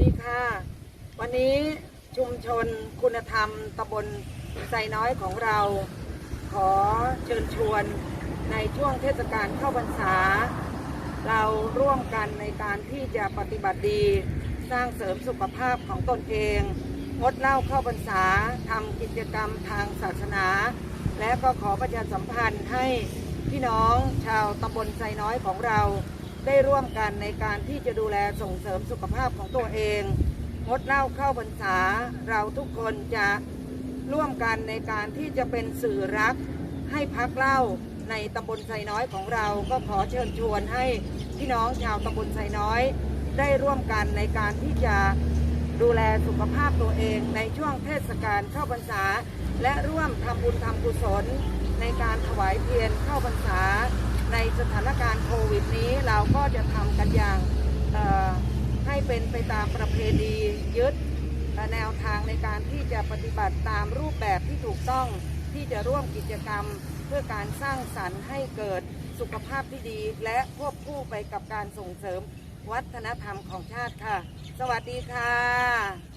ดีค่ะ วันนี้ชุมชนคุณธรรมตำบลไซน้อยของเรา ขอเชิญชวนในช่วงเทศกาลเข้าพรรษา เราร่วมกันในการที่จะปฏิบัติดี สร้างเสริมสุขภาพของตนเอง งดเหล้าเข้าพรรษาทำกิจกรรมทางศาสนา และก็ขอประชาสัมพันธ์ให้พี่น้องชาวตำบลไซน้อยของเรา ได้ร่วมกันในการที่จะดูแลส่งเสริมสุขภาพของตัวเอง งดเหล้าเข้าพรรษา เราทุกคนจะร่วมกันในการที่จะเป็นสื่อรัก ให้พักเหล้าในตำบลไซน้อยของเรา ก็ขอเชิญชวนให้พี่น้องชาวตำบลไซน้อย ได้ร่วมกันในการที่จะดูแลสุขภาพตัวเองในช่วงเทศกาลเข้าพรรษา และร่วมทำบุญทำกุศล ในการถวายเทียนเข้าพรรษา ในสถานการณ์โควิดนี้ ก็จะทำกันอย่างให้เป็นไปตามประเพณียึดแนวทางในการที่จะปฏิบัติตามรูปแบบที่ถูกต้องที่จะร่วมกิจกรรมเพื่อการสร้างสรรค์ให้เกิดสุขภาพที่ดี และควบคู่ไปกับการส่งเสริมวัฒนธรรมของชาติค่ะ สวัสดีค่ะ